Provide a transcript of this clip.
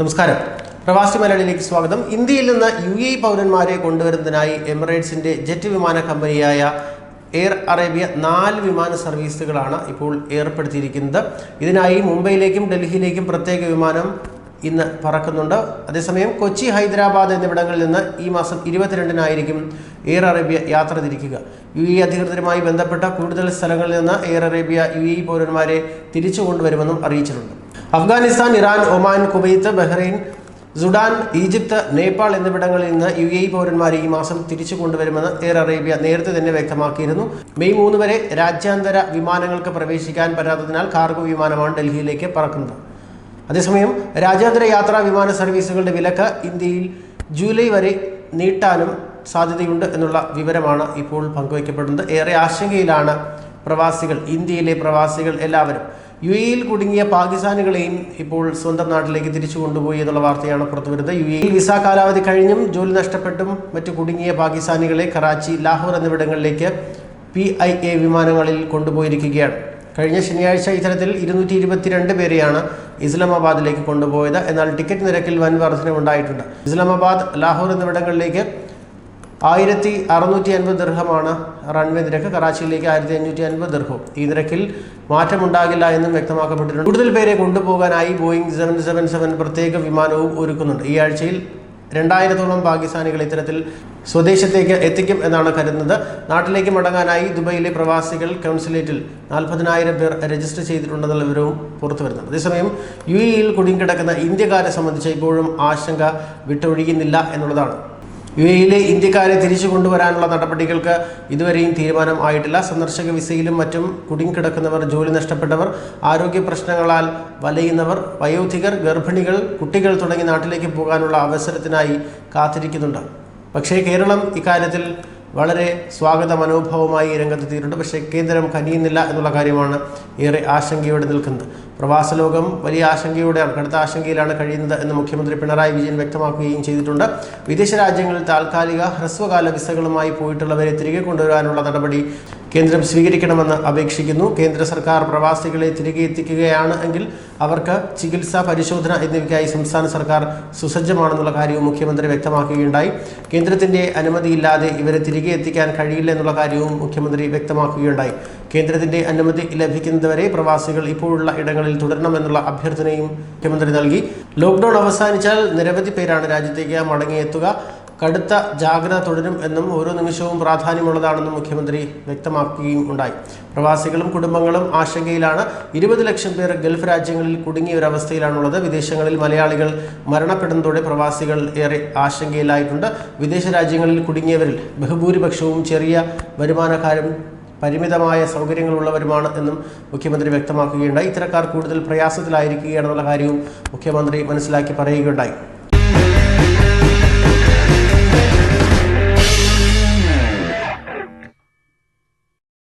നമസ്കാരം. പ്രവാസി മലയാളിയിലേക്ക് സ്വാഗതം. ഇന്ത്യയിൽ നിന്ന് യു എ പൗരന്മാരെ കൊണ്ടുവരുന്നതിനായി എമിറേറ്റ്സിന്റെ ജെറ്റ് വിമാന കമ്പനിയായ എയർ അറേബ്യ നാല് വിമാന സർവീസുകളാണ് ഇപ്പോൾ ഏർപ്പെടുത്തിയിരിക്കുന്നത്. ഇതിനായി മുംബൈയിലേക്കും ഡൽഹിയിലേക്കും പ്രത്യേക വിമാനം ഇന്ന് പറക്കുന്നുണ്ട്. അതേസമയം കൊച്ചി ഹൈദരാബാദ് എന്നിവിടങ്ങളിൽ നിന്ന് ഈ മാസം ഇരുപത്തിരണ്ടിനായിരിക്കും എയർ അറേബ്യ യാത്ര തിരിക്കുക. യു എ അധികൃതരുമായി ബന്ധപ്പെട്ട കൂടുതൽ സ്ഥലങ്ങളിൽ നിന്ന് എയർ അറേബ്യ യു എ പൗരന്മാരെ തിരിച്ചു കൊണ്ടുവരുമെന്നും അറിയിച്ചിട്ടുണ്ട്. Afghanistan Iran Oman Kuwait Bahrain Sudan Egypt Nepal എന്നിവിടങ്ങളിൽ നിന്ന് യു എ പൗരന്മാരെ ഈ മാസം തിരിച്ചു കൊണ്ടുവരുമെന്ന് എയർ അറേബ്യ നേരത്തെ തന്നെ വ്യക്തമാക്കിയിരുന്നു. മെയ് മൂന്ന് വരെ രാജ്യാന്തര വിമാനങ്ങൾക്ക് പ്രവേശിക്കാൻ പറ്റാത്തതിനാൽ കാർഗോ വിമാനമാണ് ഡൽഹിയിലേക്ക് പറക്കുന്നത്. അതേസമയം രാജ്യാന്തര യാത്രാ വിമാന സർവീസുകളുടെ വിലക്ക് ഇന്ത്യയിൽ ജൂലൈ വരെ നീട്ടാനും സാധ്യതയുണ്ട് എന്നുള്ള വിവരമാണ് ഇപ്പോൾ പങ്കുവയ്ക്കപ്പെടുന്നത്. ഏറെ ആശങ്കയിലാണ് പ്രവാസികൾ ഇന്ത്യയിലെ പ്രവാസികൾ എല്ലാവരും. യു എയിൽ കുടുങ്ങിയ പാകിസ്ഥാനികളെയും ഇപ്പോൾ സ്വന്തം നാട്ടിലേക്ക് തിരിച്ചു കൊണ്ടുപോയി എന്നുള്ള വാർത്തയാണ് പുറത്തുവരുന്നത്. യു എയിൽ വിസ കാലാവധി കഴിഞ്ഞും ജോലി നഷ്ടപ്പെട്ടും മറ്റു കുടുങ്ങിയ പാകിസ്ഥാനികളെ കറാച്ചി ലാഹോർ എന്നിവിടങ്ങളിലേക്ക് പി ഐ എ വിമാനങ്ങളിൽ കൊണ്ടുപോയിരിക്കുകയാണ്. കഴിഞ്ഞ ശനിയാഴ്ച ഇത്തരത്തിൽ ഇരുന്നൂറ്റി ഇരുപത്തിരണ്ട് പേരെയാണ് ഇസ്ലാമാബാദിലേക്ക് കൊണ്ടുപോയത്. എന്നാൽ ടിക്കറ്റ് നിരക്കിൽ വൻ വർധനവുണ്ടായിട്ടുണ്ട്. ഇസ്ലാമാബാദ് ലാഹോർ എന്നിവിടങ്ങളിലേക്ക് ആയിരത്തി അറുന്നൂറ്റി അൻപത് ദീർഘമാണ് റൺവേ നിരക്ക്. കറാച്ചിയിലേക്ക് ആയിരത്തി അഞ്ഞൂറ്റി അൻപത് ദീർഘവും ഈ നിരക്കിൽ മാറ്റമുണ്ടാകില്ല എന്നും വ്യക്തമാക്കപ്പെട്ടിട്ടുണ്ട്. കൂടുതൽ പേരെ കൊണ്ടുപോകാനായി ബോയിങ് സെവൻ സെവൻ സെവൻ പ്രത്യേക വിമാനവും ഒരുക്കുന്നുണ്ട്. ഈ ആഴ്ചയിൽ രണ്ടായിരത്തോളം പാകിസ്ഥാനികൾ ഇത്തരത്തിൽ സ്വദേശത്തേക്ക് എത്തിക്കും എന്നാണ് കരുതുന്നത്. നാട്ടിലേക്ക് മടങ്ങാനായി ദുബൈയിലെ പ്രവാസികൾ കൗൺസിലേറ്റിൽ നാൽപ്പതിനായിരം പേർ രജിസ്റ്റർ ചെയ്തിട്ടുണ്ടെന്നുള്ള വിവരവും പുറത്തു വരുന്നുണ്ട് അതേസമയം യു എയിൽ കുടുങ്ങിക്കിടക്കുന്ന ഇന്ത്യക്കാരെ സംബന്ധിച്ച് ഇപ്പോഴും ആശങ്ക വിട്ടൊഴിയുന്നില്ല എന്നുള്ളതാണ്. യു എയിലെ ഇന്ത്യക്കാരെ തിരിച്ചു കൊണ്ടുവരാനുള്ള നടപടികൾക്ക് ഇതുവരെയും തീരുമാനം ആയിട്ടില്ല സന്ദർശക വിസയിലും മറ്റും കുടുങ്ങിക്കിടക്കുന്നവർ ജോലി നഷ്ടപ്പെട്ടവർ ആരോഗ്യ പ്രശ്നങ്ങളാൽ വലയുന്നവർ വയോധികർ ഗർഭിണികൾ കുട്ടികൾ തുടങ്ങി നാട്ടിലേക്ക് പോകാനുള്ള അവസരത്തിനായി കാത്തിരിക്കുന്നുണ്ട്. പക്ഷേ കേരളം ഇക്കാര്യത്തിൽ വളരെ സ്വാഗത മനോഭാവമായി രംഗത്തെത്തിയിട്ടുണ്ട് പക്ഷേ കേന്ദ്രം കനിയുന്നില്ല എന്നുള്ള കാര്യമാണ് ഏറെ ആശങ്കയോടെ നിൽക്കുന്നത്. പ്രവാസ ലോകം വലിയ ആശങ്കയോടെയാണ് കടുത്ത ആശങ്കയിലാണ് കഴിയുന്നത് എന്ന് മുഖ്യമന്ത്രി പിണറായി വിജയൻ വ്യക്തമാക്കുകയും ചെയ്തിട്ടുണ്ട്. വിദേശ രാജ്യങ്ങളിൽ താൽക്കാലിക ഹ്രസ്വകാല വിസകളുമായി പോയിട്ടുള്ളവരെ തിരികെ കൊണ്ടുവരാനുള്ള നടപടി കേന്ദ്രം സ്വീകരിക്കണമെന്ന് അപേക്ഷിക്കുന്നു. കേന്ദ്ര സർക്കാർ പ്രവാസികളെ തിരികെ എത്തിക്കുകയാണ് എങ്കിൽ അവർക്ക് ചികിത്സ പരിശോധന എന്നിവയ്ക്കായി സംസ്ഥാന സർക്കാർ സുസജ്ജമാണെന്നുള്ള കാര്യവും മുഖ്യമന്ത്രി വ്യക്തമാക്കുകയുണ്ടായി. കേന്ദ്രത്തിന്റെ അനുമതിയില്ലാതെ ഇവരെ തിരികെ എത്തിക്കാൻ കഴിയില്ല എന്നുള്ള കാര്യവും മുഖ്യമന്ത്രി വ്യക്തമാക്കുകയുണ്ടായി. കേന്ദ്രത്തിന്റെ അനുമതി ലഭിക്കുന്നതുവരെ പ്രവാസികൾ ഇപ്പോഴുള്ള ഇടങ്ങളിൽ തുടരണമെന്നുള്ള അഭ്യർത്ഥനയും മുഖ്യമന്ത്രി നൽകി. ലോക്ക്ഡൌൺ അവസാനിച്ചാൽ നിരവധി പേരാണ് രാജ്യത്തേക്ക് മടങ്ങിയെത്തുക. കടുത്ത ജാഗ്രത തുടരും എന്നും ഓരോ നിമിഷവും പ്രാധാന്യമുള്ളതാണെന്നും മുഖ്യമന്ത്രി വ്യക്തമാക്കുകയും ഉണ്ടായി. പ്രവാസികളും കുടുംബങ്ങളും ആശങ്കയിലാണ്. ഇരുപത് ലക്ഷം പേർ ഗൾഫ് രാജ്യങ്ങളിൽ കുടുങ്ങിയ ഒരു അവസ്ഥയിലാണുള്ളത് വിദേശങ്ങളിൽ മലയാളികൾ മരണപ്പെടുന്നതോടെ പ്രവാസികൾ ഏറെ ആശങ്കയിലായിട്ടുണ്ട്. വിദേശ രാജ്യങ്ങളിൽ കുടുങ്ങിയവരിൽ ബഹുഭൂരിപക്ഷവും ചെറിയ വരുമാനക്കാരും പരിമിതമായ സൗകര്യങ്ങളുള്ളവരുമാണ് എന്നും മുഖ്യമന്ത്രി വ്യക്തമാക്കുകയുണ്ടായി. ഇത്തരക്കാർ കൂടുതൽ പ്രയാസത്തിലായിരിക്കുകയാണെന്നുള്ള കാര്യവും മുഖ്യമന്ത്രി മനസ്സിലാക്കി പറയുകയുണ്ടായി.